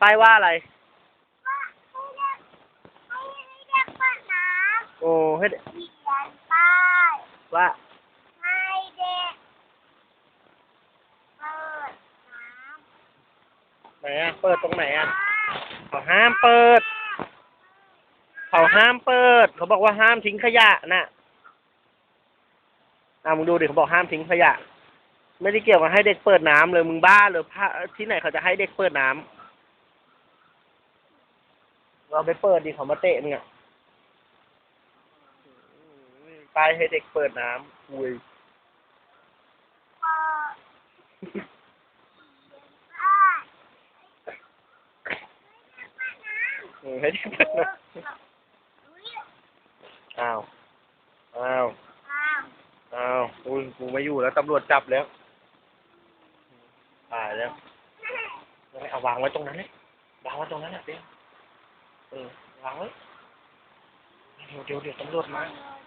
ป้ายว่าอะไรว่าให้เด็กให้ให้เด็กเปิดน้โอ้ให้เด็กำเขียนป้ายว่าให้เด็กเปิดน้ำไหนอะ เปิดตรงไหนอะเขาห้ามเปิด เขาห้ามเปิด เขาบอกว่าห้ามทิ้งขยะน่ะอะมึงดูดิเขาบอกห้ามทิ้งขยะ ไม่ได้เกี่ยวกับให้เด็กเปิดน้ำเลยมึงบ้าเลยพระที่ไหนเขาจะให้เด็กเปิดน้ำ เราไปเปิดดิเขามาเตะมึงอะอืมไปให้เด็กเปิดน้ำอุ้ยให้เด็กเปิดน้ำอ้าว อ้าว อ้าวอุ้ยกูไม่อยู่แล้วตำรวจจับแล้วตายแล้ว เอาวางไว้ตรงนั้นเลยวางไว้ตรงนั้นแหละเดี๋ยว เออวางไว้เดี๋ยวเดี๋ยวเดี๋ยวตำรวจมา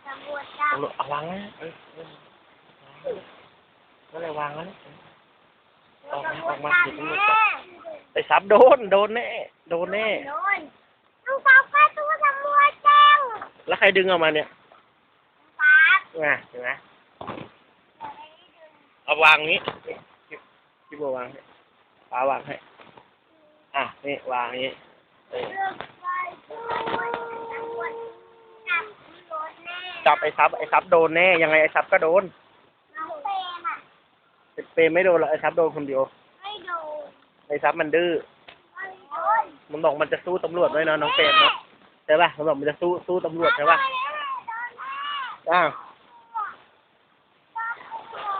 ตำรวจจับตำรวจเอาวางไว้เออเออวางไว้นั่นแหละวางไว้ออกมาออกมาเดี๋ยวตำรวจจับไอ้ซับโดน โดนแน่ โดนแน่โดนลูกสาวป้าตัวตำรวจแจ้งแล้วใครดึงออกมาเนี่ยป้าไงเห็นไหมเอาวางนี้นี่ที่ที่บัววางให้ป้าวางให้ อะ นี่ วางนี้ จจับรถแน่จับไอ้ซับไอ้ซับโดนแน่ยังไงไอ้ซับก็โดนน้องเปรมอะเปรมไม่โดนหรอกไอ้ซับโดนคนเดียวไม่โดนไอ้ซับมันดื้อไม่โดนมันบอกมันจะสู้ตำรวจด้วยเนาะน้องเปรมเนาะใช่ป่ะมันบอกมันจะสู้สู้ตำรวจใช่ป่ะโดนแน่อ้าวป้าหมอ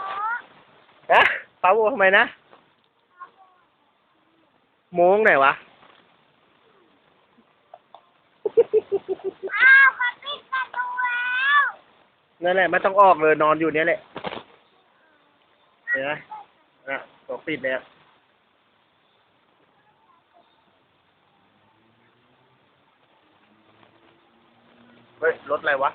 ฮะป้าโวทำไมนะโมงไหนวะ อ้าวเขาปิดประตูแล้ว นั่นแหละไม่ต้องออกเลยนอนอยู่เนี้ยแหละเห็นไหมอะตัวปิดแล้วเฮ้ยรถอะไรวะ